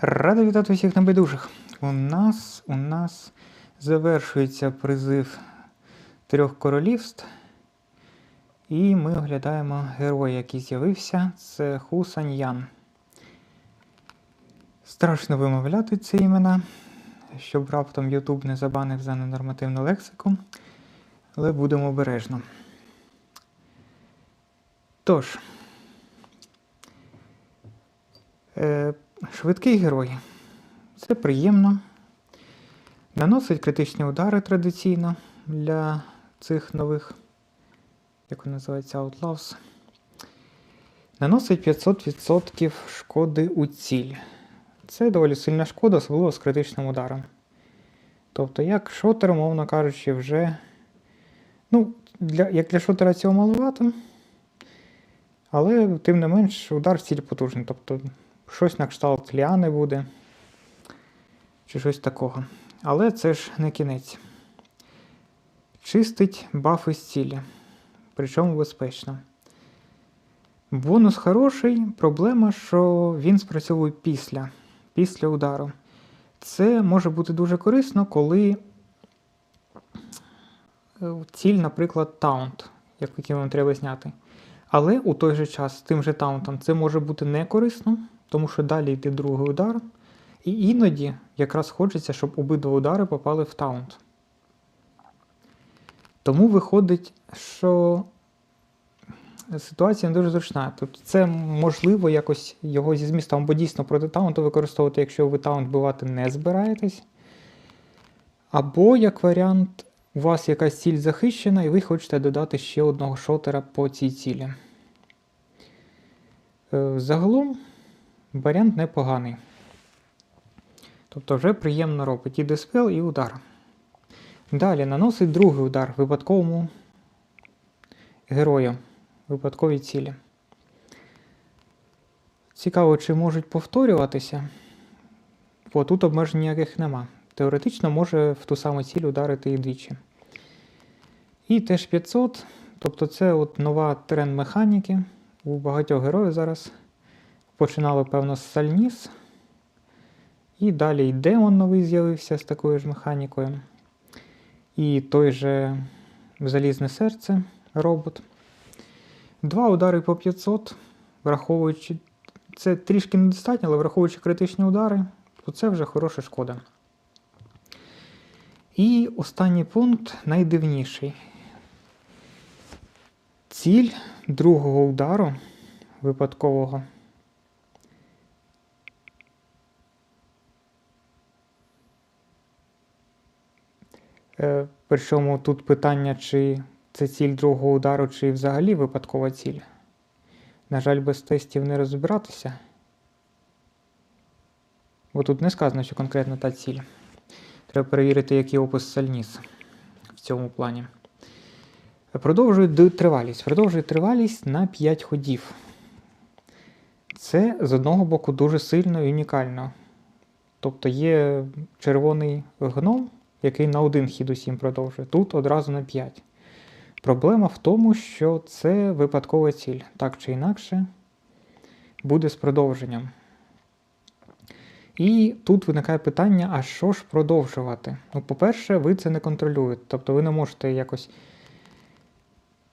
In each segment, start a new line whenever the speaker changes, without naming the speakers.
Радий вітати всіх небайдужих. У нас у нас завершується призив трьох королівств. І ми оглядаємо героя, який з'явився. Це Ху Саньян. Страшно вимовляти ці імена, щоб раптом YouTube не забанив за ненормативну лексику. Але будемо обережно. Тож. Е, швидкий герой. Це приємно. Наносить критичні удари традиційно для цих нових, як вони називаються, Outlaws. Наносить 500% шкоди у ціль. Це доволі сильна шкода, особливо з критичним ударом. Тобто, як шотер, умовно кажучи, вже. Ну, для, як для шотера цього маловато. Але, тим не менш, удар в ціль потужний. Тобто, щось на кшталт ліани буде. Чи щось такого. Але це ж не кінець. Чистить бафи з цілі. Причому безпечно. Бонус хороший. Проблема, що він спрацьовує після, після удару. Це може бути дуже корисно, коли е, ціль, наприклад, таунт, який вам треба зняти. Але у той же час з тим же таунтом це може бути не корисно, тому що далі йде другий удар. І іноді якраз хочеться, щоб обидва удари попали в таунт. Тому виходить, що ситуація не дуже зручна. Тобто це можливо якось його зі змістом або дійсно проти таунту використовувати, якщо ви таунт бивати не збираєтесь. Або, як варіант, у вас якась ціль захищена, і ви хочете додати ще одного шотера по цій цілі. Е, Загалом варіант непоганий. Тобто вже приємно робить і диспел, і удар. Далі наносить другий удар випадковому герою, випадковій цілі. Цікаво, чи можуть повторюватися. Бо тут обмежень ніяких нема. Теоретично може в ту саму ціль ударити і двічі. І теж 500, тобто це от нова тренд механіки. У багатьох героїв зараз. Починали, певно, з Сальніс. І далі і демон новий з'явився з такою ж механікою. І той же Залізне серце робот. Два удари по 500, враховуючи. Це трішки недостатньо, але враховуючи критичні удари, то це вже хороша шкода. І останній пункт найдивніший. Ціль другого удару випадкового. Причому тут питання, чи це ціль другого удару, чи взагалі випадкова ціль. На жаль, без тестів не розбиратися. Бо тут не сказано, що конкретно та ціль. Треба перевірити, який опис Сальніс в цьому плані. Продовжують тривалість. Продовжують тривалість на 5 ходів. Це з одного боку дуже сильно і унікально. Тобто є червоний гном, який на один хід усім продовжує. Тут одразу на 5. Проблема в тому, що це випадкова ціль. Так чи інакше буде з продовженням. І тут виникає питання: а що ж продовжувати? Ну, по-перше, ви це не контролюєте. Тобто ви не можете якось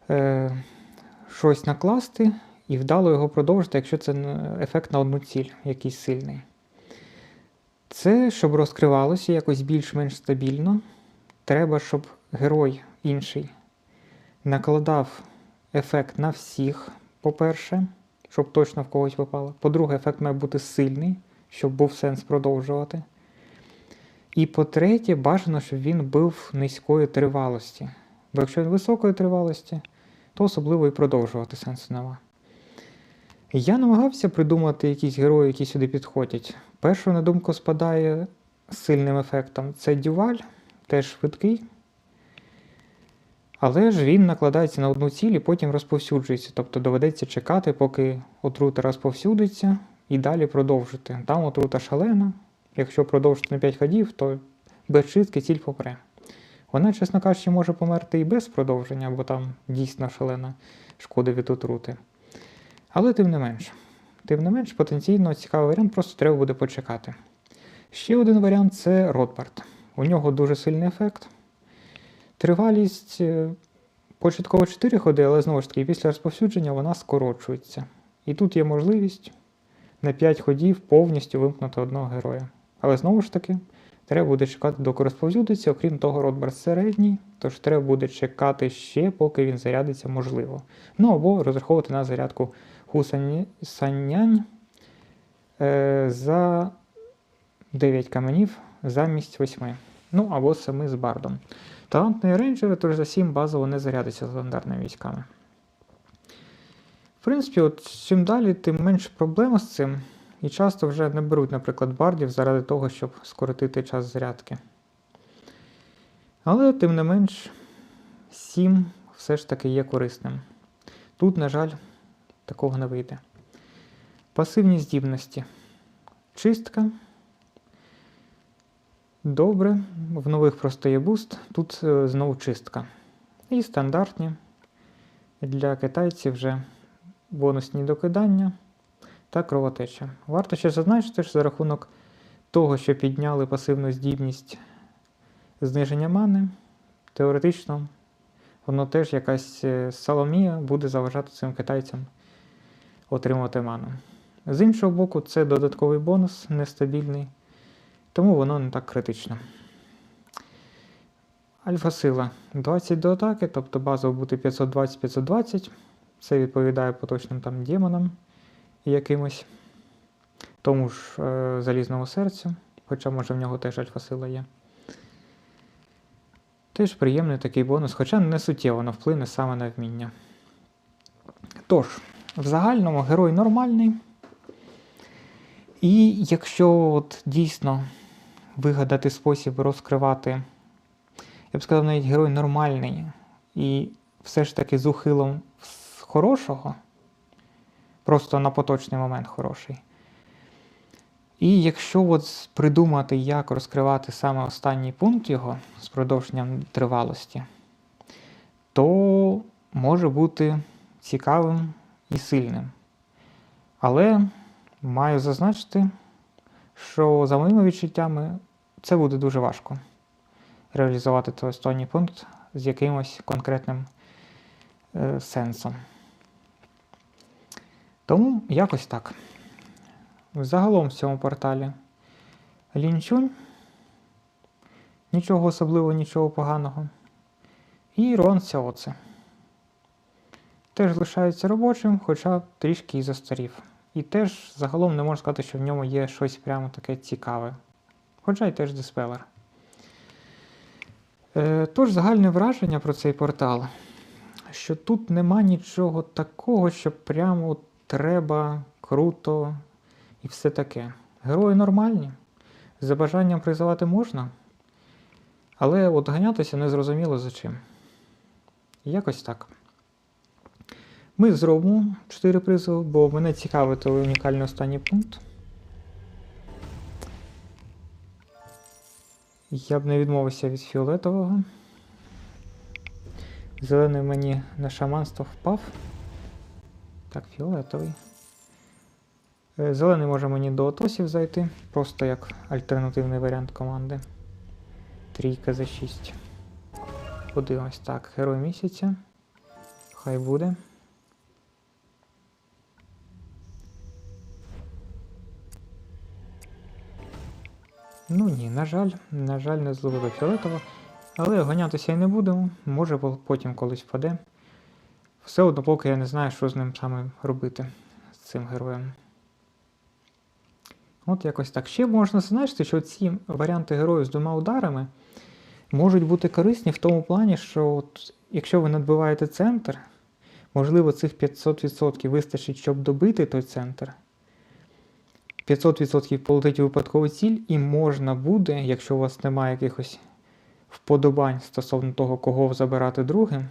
е, щось накласти і вдало його продовжити, якщо це ефект на одну ціль, якийсь сильний. Це, щоб розкривалося якось більш-менш стабільно. Треба, щоб герой інший накладав ефект на всіх, по-перше, щоб точно в когось попало. По-друге, ефект має бути сильний, щоб був сенс продовжувати. І по-третє, бажано, щоб він був низької тривалості. Бо якщо він високої тривалості, то особливо і продовжувати сенсу нема. Я намагався придумати якісь герої, які сюди підходять. Перший на думку спадає з сильним ефектом це Дюваль, теж швидкий. Але ж він накладається на одну ціль і потім розповсюджується. Тобто доведеться чекати, поки отрута розповсюдиться, і далі продовжити. Там отрута шалена. Якщо продовжити на 5 ходів, то без чистки ціль попре. Вона, чесно кажучи, може померти і без продовження, бо там дійсно шалена шкода від отрути. Але тим не менш, тим не менш, потенційно цікавий варіант, просто треба буде почекати. Ще один варіант це Ротбард. У нього дуже сильний ефект. Тривалість е, початково 4 ходи, але знову ж таки, після розповсюдження вона скорочується. І тут є можливість на 5 ходів повністю вимкнути одного героя. Але знову ж таки, треба буде чекати, доки розповсюдиться. Окрім того, Ротбард середній, тож треба буде чекати ще, поки він зарядиться, можливо. Ну або розраховувати на зарядку Хусанянь е, за 9 каменів замість 8. Ну або 7 з бардом. Талантний рейнджер, тож за 7 базово не зарядиться з легендарними військами. В принципі, от чим далі, тим менше проблем з цим. І часто вже не беруть, наприклад, бардів заради того, щоб скоротити час зарядки. Але, тим не менш, 7 все ж таки є корисним. Тут, на жаль, такого не вийде. Пасивні здібності. Чистка. Добре. В нових просто є буст. Тут е, знову чистка. І стандартні. Для китайців вже бонусні докидання та кровотеча. Варто ще зазначити, що за рахунок того, що підняли пасивну здібність зниження мани, теоретично воно теж якась е, саломія буде заважати цим китайцям отримувати ману. З іншого боку, це додатковий бонус нестабільний, тому воно не так критично. Альфа сила 20 до атаки, тобто базово буде 520-520. Це відповідає поточним там демонам якимось, тому ж е, залізному серцю, хоча може в нього теж альфа-сила є. Теж приємний такий бонус, хоча не суттєво воно вплине саме на вміння. Тож, в загальному герой нормальний. І якщо от дійсно вигадати спосіб розкривати, я б сказав, навіть герой нормальний, і все ж таки з ухилом хорошого, просто на поточний момент хороший. І якщо от придумати, як розкривати саме останній пункт його з продовженням тривалості, то може бути цікавим і сильним. Але маю зазначити, що за моїми відчуттями це буде дуже важко реалізувати той останній пункт з якимось конкретним е, сенсом. Тому якось так. Загалом в цьому порталі лінчунь, нічого особливого, нічого поганого. І Рон Сяоце. Теж лишається робочим, хоча трішки і застарів. І теж загалом не можна сказати, що в ньому є щось прямо таке цікаве. Хоча й теж диспелер. Е, тож загальне враження про цей портал, що тут нема нічого такого, що прямо треба круто і все таке. Герої нормальні, за бажанням призивати можна, але от ганятися не зрозуміло за чим. Якось так. Ми зробимо 4 призови, бо мене цікавить унікальний останній пункт. Я б не відмовився від фіолетового. Зелений мені на шаманство впав. Так, фіолетовий. Е, Зелений може мені до отосів зайти, просто як альтернативний варіант команди. Трійка за 6. Подивимось так, герой місяця. Хай буде. Ну ні, на жаль, на жаль, не зловили фіолетово. Але гонятися і не будемо, може потім колись впаде. Все одно, поки я не знаю, що з ним саме робити, з цим героєм. От якось так. Ще можна зазначити, що ці варіанти героїв з двома ударами можуть бути корисні в тому плані, що от, якщо ви надбиваєте центр, можливо, цих 500% вистачить, щоб добити той центр. 500% полетить у випадкову ціль, і можна буде, якщо у вас немає якихось вподобань стосовно того, кого забирати другим,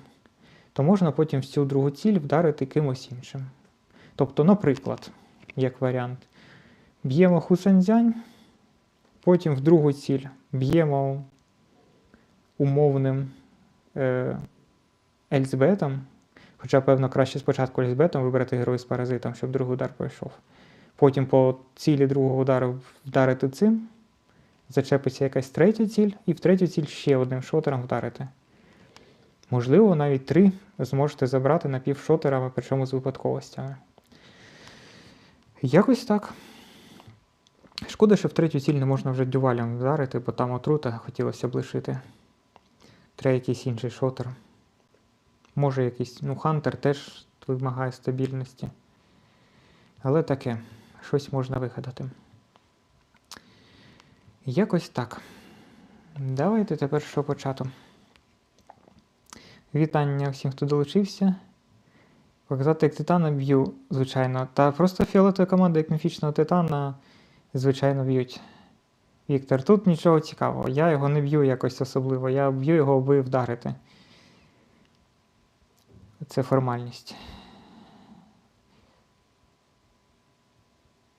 то можна потім в цю другу ціль вдарити кимось іншим. Тобто, наприклад, як варіант, б'ємо Хусанзянь, потім в другу ціль б'ємо умовним е, Ельзбетом, хоча, певно, краще спочатку Ельзбетом вибрати герой з паразитом, щоб другий удар пройшов. потім по цілі другого удару вдарити цим, зачепиться якась третя ціль, і в третю ціль ще одним шотером вдарити. Можливо, навіть три зможете забрати напівшотерами, причому з випадковостями. Якось так. Шкода, що в третю ціль не можна вже дювалем вдарити, бо там отрута хотілося б лишити. Треба якийсь інший шотер. Може якийсь, ну, Хантер теж вимагає стабільності. Але таке, щось можна вигадати. Якось так. Давайте тепер що почати. Вітання всім, хто долучився. Показати, як титана б'ю, звичайно. Та просто фіолетова команда, як міфічного титана, звичайно, б'ють. Віктор, тут нічого цікавого. Я його не б'ю якось особливо. Я б'ю його, аби вдарити. Це формальність.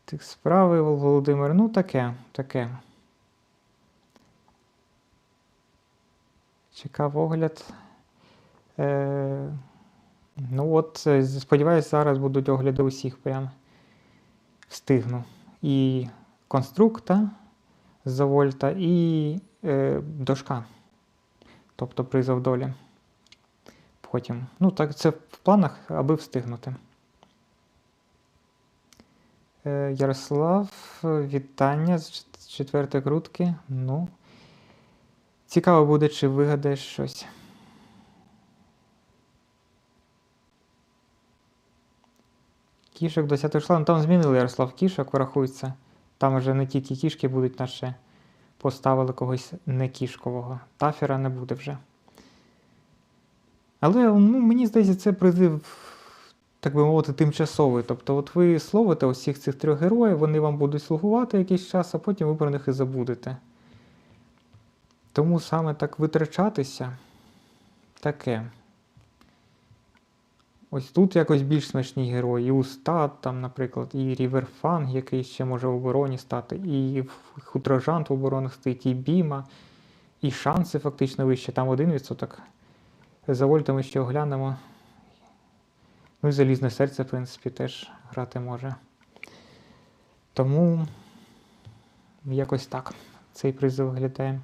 Так, справи, Володимир, ну таке, таке. Чекав огляд. Е, ну от, е, сподіваюся, зараз будуть огляди усіх прям встигну. І конструкта з вольта, і е, дошка. Тобто призов долі. Потім. Ну, так, це в планах, аби встигнути. Е, Ярослав, вітання з четвертої крутки. Ну. Цікаво буде, чи вигадаєш щось. Кішок до 10 числа. Ну там змінили Ярослав кішок, врахується. Там вже не тільки кішки будуть, наче поставили когось не кішкового. Тафера не буде вже. Але ну, мені здається, це призив, так би мовити, тимчасовий. Тобто, от ви словите усіх цих трьох героїв, вони вам будуть слугувати якийсь час, а потім ви про них і забудете. Тому саме так витрачатися таке. Ось тут якось більш смачні герої. І Устат, там, наприклад, і Ріверфанг, який ще може в обороні стати, і Хутрожант в оборонах стоїть, і Біма, і шанси фактично вище. Там 1%. За вольтами ще оглянемо. Ну і залізне серце, в принципі, теж грати може. Тому якось так цей призив виглядає.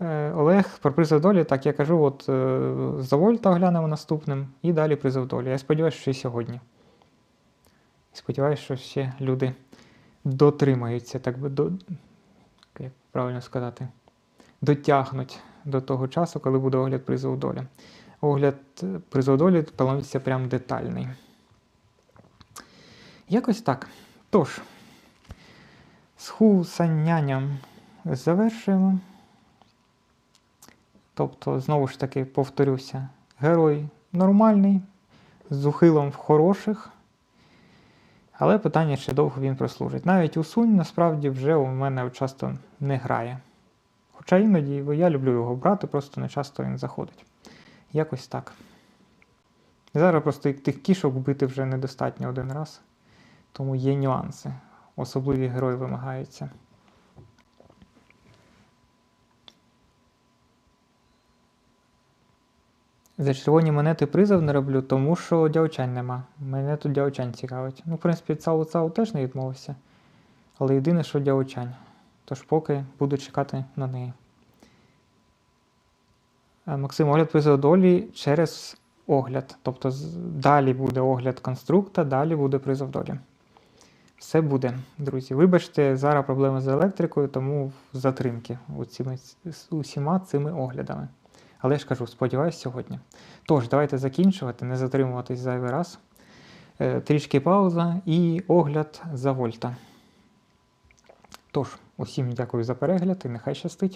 Е, Олег про призов долі, так я кажу, от е, за вольта оглянемо наступним і далі призов долі. Я сподіваюся, що і сьогодні. Сподіваюся, що ще люди дотримаються, так би до, як правильно сказати, дотягнуть до того часу, коли буде огляд призову долі. Огляд е, призову долі планується прям детальний. Якось так. Тож, з хусаннянням завершуємо. Тобто, знову ж таки, повторюся, герой нормальний, з ухилом в хороших. Але питання, чи довго він прослужить. Навіть Усунь насправді вже у мене часто не грає. Хоча іноді бо я люблю його брати, просто не часто він заходить. Якось так. Зараз просто тих кішок вбити вже недостатньо один раз, тому є нюанси. Особливі герої вимагаються. За червоні монети призов не роблю, тому що дяучань нема. Мене тут дяучань цікавить. Ну, в принципі, цау цау теж не відмовився. Але єдине, що дяучань. Тож поки буду чекати на неї. Е, Максим, огляд призову долі через огляд. Тобто далі буде огляд конструкта, далі буде призов долі. Все буде, друзі. Вибачте, зараз проблеми з електрикою, тому затримки усіма цими оглядами. Але я ж кажу, сподіваюсь, сьогодні. Тож, давайте закінчувати, не затримуватись зайвий раз. Е, Трішки пауза і огляд за вольта. Тож, усім дякую за перегляд і нехай щастить.